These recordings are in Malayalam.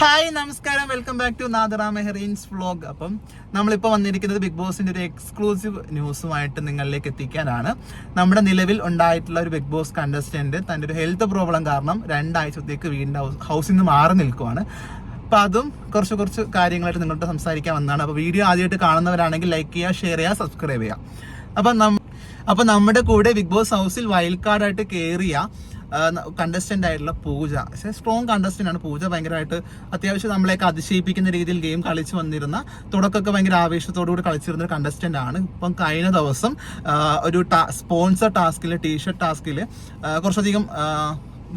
ഹായ് നമസ്കാരം. Welcome back to Nadira Mehreen's vlog അപ്പം നമ്മളിപ്പോൾ വന്നിരിക്കുന്നത് ബിഗ് ബോസിന്റെ ഒരു എക്സ്ക്ലൂസീവ് ന്യൂസുമായിട്ട് നിങ്ങളിലേക്ക് എത്തിക്കാനാണ്. നമ്മുടെ നിലവിൽ ഉണ്ടായിട്ടുള്ള ഒരു ബിഗ് ബോസ് കണ്ടസ്റ്റന്റ് തന്റെ ഒരു ഹെൽത്ത് പ്രോബ്ലം കാരണം രണ്ടാഴ്ചത്തേക്ക് വീടിന്റെ ഹൗസിൽ നിന്ന് മാറി നിൽക്കുവാണ്. അപ്പൊ അതും കുറച്ച് കുറച്ച് കാര്യങ്ങളായിട്ട് നിങ്ങളോട് സംസാരിക്കാൻ വന്നതാണ്. അപ്പോൾ വീഡിയോ ആദ്യമായിട്ട് കാണുന്നവരാണെങ്കിൽ ലൈക്ക് ചെയ്യുക ഷെയർ ചെയ്യുക സബ്സ്ക്രൈബ് ചെയ്യുക. അപ്പൊ അപ്പൊ നമ്മുടെ കൂടെ ബിഗ് ബോസ് ഹൗസിൽ വൈൽഡ് കാർഡായിട്ട് കയറിയ കണ്ടസ്റ്റന്റ് ആയിട്ടുള്ള പൂജ. പക്ഷേ സ്ട്രോങ് കണ്ടസ്റ്റന്റ് ആണ് പൂജ. ഭയങ്കരമായിട്ട് അത്യാവശ്യം നമ്മളെയൊക്കെ അതിശയിപ്പിക്കുന്ന രീതിയിൽ ഗെയിം കളിച്ച് വന്നിരുന്ന തുടക്കമൊക്കെ ഭയങ്കര ആവേശത്തോടു കൂടി കളിച്ചിരുന്ന ഒരു കണ്ടസ്റ്റന്റ് ആണ്. ഇപ്പം കഴിഞ്ഞ ദിവസം ഒരു ഒരു സ്പോൺസർ ടാസ്കിൽ ടീഷർട്ട് ടാസ്കിൽ കുറച്ചധികം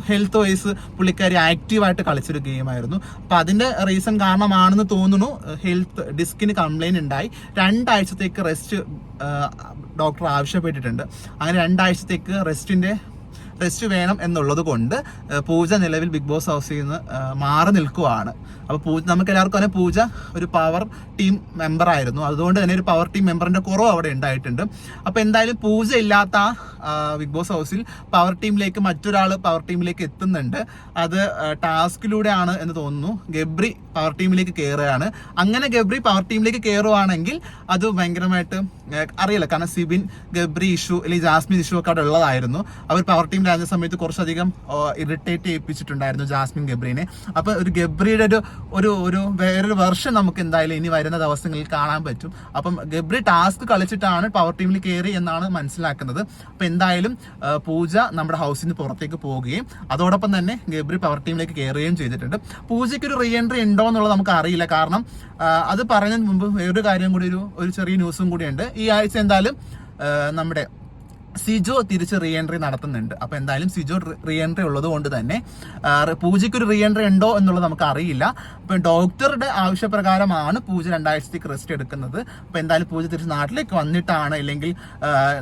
ഹെൽത്ത് വൈസ് പുള്ളിക്കാരി ആക്റ്റീവായിട്ട് കളിച്ചൊരു ഗെയിമായിരുന്നു അപ്പോൾ അതിന്റെ റീസൺ കാരണമാണെന്ന് തോന്നുന്നു ഹെൽത്ത് ഡിസ്കിന് കംപ്ലയിന്റ് ഉണ്ടായി. രണ്ടാഴ്ചത്തേക്ക് റെസ്റ്റ് ഡോക്ടർ ആവശ്യപ്പെട്ടിട്ടുണ്ട്. അങ്ങനെ രണ്ടാഴ്ചത്തേക്ക് റെസ്റ്റിന്റെ റെസ്റ്റ് വേണം എന്നുള്ളത് കൊണ്ട് പൂജ നിലവിൽ ബിഗ് ബോസ് ഹൗസിൽ നിന്ന് മാറി നിൽക്കുവാണ്. അപ്പോൾ പൂജ നമുക്ക് എല്ലാവർക്കും തന്നെ പൂജ ഒരു പവർ ടീം മെമ്പർ ആയിരുന്നു. അതുകൊണ്ട് തന്നെ ഒരു പവർ ടീം മെമ്പറിന്റെ കുറവ് അവിടെ ഉണ്ടായിട്ടുണ്ട്. അപ്പോൾ എന്തായാലും പൂജ ഇല്ലാത്ത ബിഗ് ബോസ് ഹൗസിൽ പവർ ടീമിലേക്ക് മറ്റൊരാൾ പവർ ടീമിലേക്ക് എത്തുന്നുണ്ട്. അത് ടാസ്കിലൂടെയാണ് എന്ന് തോന്നുന്നു. ഗബ്രി പവർ ടീമിലേക്ക് കയറുകയാണ് അങ്ങനെ ഗബ്രി പവർ ടീമിലേക്ക് കയറുവാണെങ്കിൽ അത് ഭയങ്കരമായിട്ട് അറിയില്ല. കാരണം സിബിൻ ഗബ്രി ഇഷ്യൂ അല്ലെങ്കിൽ ജാസ്മിൻ ഇഷ്യൂ ഒക്കെ അവിടെ ഉള്ളതായിരുന്നു. അവർ പവർ ടീമിലായിരുന്ന സമയത്ത് കുറച്ചധികം ഇറിറ്റേറ്റ് ചെയ്യിപ്പിച്ചിട്ടുണ്ടായിരുന്നു ജാസ്മിൻ ഗബ്രീനെ. അപ്പൊ ഒരു ഗബ്രിയുടെ ഒരു ഒരു ഒരു വേറൊരു വെർഷൻ നമുക്ക് എന്തായാലും ഇനി വരുന്ന ദിവസങ്ങളിൽ കാണാൻ പറ്റും. അപ്പം ഗബ്രി ടാസ്ക് കളിച്ചിട്ടാണ് പവർ ടീമിൽ കയറി എന്നാണ് മനസ്സിലാക്കുന്നത്. അപ്പൊ എന്തായാലും പൂജ നമ്മുടെ ഹൗസിൽ നിന്ന് പുറത്തേക്ക് പോവുകയും അതോടൊപ്പം തന്നെ ഗബ്രി പവർ ടീമിലേക്ക് കയറുകയും ചെയ്തിട്ടുണ്ട്. പൂജയ്ക്ക് ഒരു റീ എൻട്രി ഉണ്ടോ എന്നുള്ളത് നമുക്ക് അറിയില്ല. കാരണം അത് പറയുന്നതിന് മുമ്പ് വേറൊരു കാര്യം കൂടി ഒരു ഒരു ചെറിയ ന്യൂസും കൂടിയുണ്ട് ഈ ആഴ്ച എന്തായാലും നമ്മുടെ സിജോ തിരിച്ച് റീ എൻട്രി നടത്തുന്നുണ്ട്. അപ്പൊ എന്തായാലും സിജോ റീ എൻട്രി ഉള്ളത് കൊണ്ട് തന്നെ പൂജയ്ക്ക് ഒരു റീ എൻട്രി ഉണ്ടോ എന്നുള്ളത് നമുക്ക് അറിയില്ല അപ്പൊ ഡോക്ടറുടെ ആവശ്യപ്രകാരമാണ് പൂജ രണ്ടാഴ്ചത്തേക്ക് റെസ്റ്റ് എടുക്കുന്നത്. അപ്പൊ എന്തായാലും പൂജ തിരിച്ച് നാട്ടിലേക്ക് വന്നിട്ടാണ് അല്ലെങ്കിൽ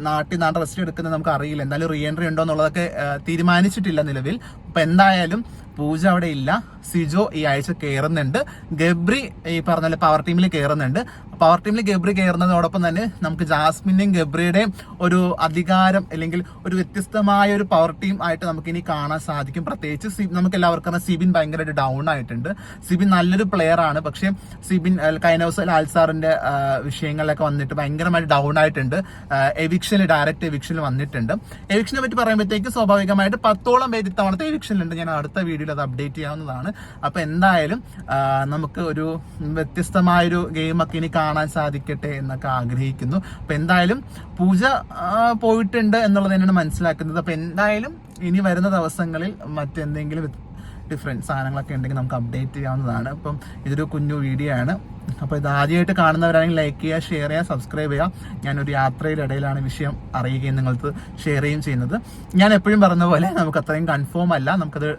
നാട്ടിൽ നിന്നാണ് റെസ്റ്റ് എടുക്കുന്നത് നമുക്ക് അറിയില്ല എന്തായാലും റീ എൻട്രി ഉണ്ടോ എന്നുള്ളതൊക്കെ തീരുമാനിച്ചിട്ടില്ല നിലവിൽ. അപ്പൊ എന്തായാലും പൂജ അവിടെ ഇല്ല. സിജോ ഈ ആഴ്ച കയറുന്നുണ്ട് ഗബ്രി ഈ പറഞ്ഞ പവർ ടീമിൽ കയറുന്നുണ്ട് പവർ ടീമിൽ ഗബ്രി കയറുന്നതോടൊപ്പം തന്നെ നമുക്ക് ജാസ്മിന്റെയും ഗബ്രിയുടെയും ഒരു അധികാരം അല്ലെങ്കിൽ ഒരു വ്യത്യസ്തമായ ഒരു പവർ ടീം ആയിട്ട് നമുക്ക് ഇനി കാണാൻ സാധിക്കും. പ്രത്യേകിച്ച് നമുക്ക് എല്ലാവർക്കും അറിയാം സിബിൻ ഭയങ്കരമായിട്ട് ഡൗൺ ആയിട്ടുണ്ട്. സിബിൻ നല്ലൊരു പ്ലെയർ ആണ്. പക്ഷേ സിബിൻ കൈനോസ് ലാൽസാറിന്റെ വിഷയങ്ങളിലൊക്കെ വന്നിട്ട് ഭയങ്കരമായിട്ട് ഡൗൺ ആയിട്ടുണ്ട്. എവിക്ഷനിൽ ഡയറക്റ്റ് എവിക്ഷനിൽ വന്നിട്ടുണ്ട്. എവിക്ഷനെ പറ്റി പറയുമ്പോഴത്തേക്ക് സ്വാഭാവികമായിട്ട് പത്തോളം പേര് ഇത്തവണത്തെ എവിക്ഷനിലുണ്ട് ഞാൻ അടുത്ത വീഡിയോയിൽ അത് അപ്ഡേറ്റ് ചെയ്യാവുന്നതാണ്. അപ്പോൾ എന്തായാലും നമുക്ക് ഒരു വ്യത്യസ്തമായൊരു ഗെയിമൊക്കെ ഇനി കാണാൻ സാധിക്കട്ടെ എന്നൊക്കെ ആഗ്രഹിക്കുന്നു. അപ്പോൾ എന്തായാലും പൂജ പോയിട്ടുണ്ട് എന്നുള്ളത് തന്നെയാണ് മനസ്സിലാക്കുന്നത്. അപ്പോൾ എന്തായാലും ഇനി വരുന്ന ദിവസങ്ങളിൽ മറ്റെന്തെങ്കിലും ഡിഫറെന്റ് സാധനങ്ങളൊക്കെ ഉണ്ടെങ്കിൽ നമുക്ക് അപ്ഡേറ്റ് ചെയ്യാവുന്നതാണ്. അപ്പം ഇതൊരു കുഞ്ഞു വീഡിയോ ആണ്. അപ്പോൾ ഇത് ആദ്യമായിട്ട് കാണുന്നവരാണെങ്കിൽ ലൈക്ക് ചെയ്യുക ഷെയർ ചെയ്യുക സബ്സ്ക്രൈബ് ചെയ്യുക. ഞാനൊരു യാത്രയുടെ ഇടയിലാണ് വിഷയം അറിയുകയും നിങ്ങൾക്ക് ഷെയർ ചെയ്യുകയും ചെയ്യുന്നത്. ഞാൻ എപ്പോഴും പറഞ്ഞ പോലെ നമുക്ക് അത്രയും കൺഫേം അല്ല. നമുക്കത്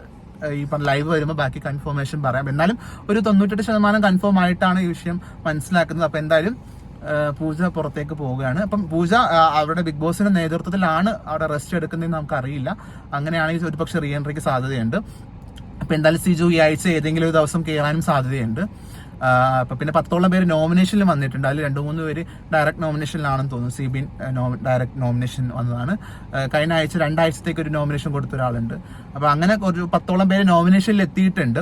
ഈ ലൈവ് വരുമ്പോൾ ബാക്കി കൺഫർമേഷൻ പറയാം. എന്നാലും ഒരു തൊണ്ണൂറ്റെട്ട് ശതമാനം കൺഫേം ആയിട്ടാണ് ഈ വിഷയം മനസ്സിലാക്കുന്നത്. അപ്പോൾ എന്തായാലും പൂജ പുറത്തേക്ക് പോവുകയാണ്. അപ്പം പൂജ അവരുടെ ബിഗ് ബോസിന്റെ നേതൃത്വത്തിലാണ് അവിടെ റെസ്റ്റ് എടുക്കുന്നതെന്ന് നമുക്കറിയില്ല. അങ്ങനെയാണെങ്കിൽ ഒരുപക്ഷെ റീ എൻട്രിക്ക് സാധ്യതയുണ്ട്. അപ്പൊ എന്തായാലും സിജു ഈ ആഴ്ച ഏതെങ്കിലും ഒരു ദിവസം കയറാനും സാധ്യതയുണ്ട്. അപ്പൊ പിന്നെ പത്തോളം പേര് നോമിനേഷനിൽ വന്നിട്ടുണ്ട്. അതിൽ രണ്ടു മൂന്ന് പേര് ഡയറക്റ്റ് നോമിനേഷനിലാണെന്ന് തോന്നുന്നു. സി ബി ഡയറക്റ്റ് നോമിനേഷൻ വന്നതാണ്. കഴിഞ്ഞ ആഴ്ച രണ്ടാഴ്ചത്തേക്ക് ഒരു നോമിനേഷൻ കൊടുത്ത ഒരാളുണ്ട്. അപ്പൊ അങ്ങനെ ഒരു പത്തോളം പേര് നോമിനേഷനിൽ എത്തിയിട്ടുണ്ട്.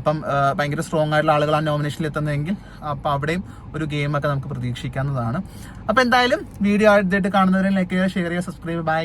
അപ്പം ഭയങ്കര സ്ട്രോങ് ആയിട്ടുള്ള ആളുകളാണ് നോമിനേഷനിൽ എത്തുന്നതെങ്കിൽ അപ്പൊ അവിടെയും ഒരു ഗെയിം ഒക്കെ നമുക്ക് പ്രതീക്ഷിക്കാവുന്നതാണ്. അപ്പൊ എന്തായാലും വീഡിയോ ആദ്യമായിട്ട് കാണുന്നവരെ ലൈക്ക് ചെയ്യുക ഷെയർ ചെയ്യുക സബ്സ്ക്രൈബ് ബൈ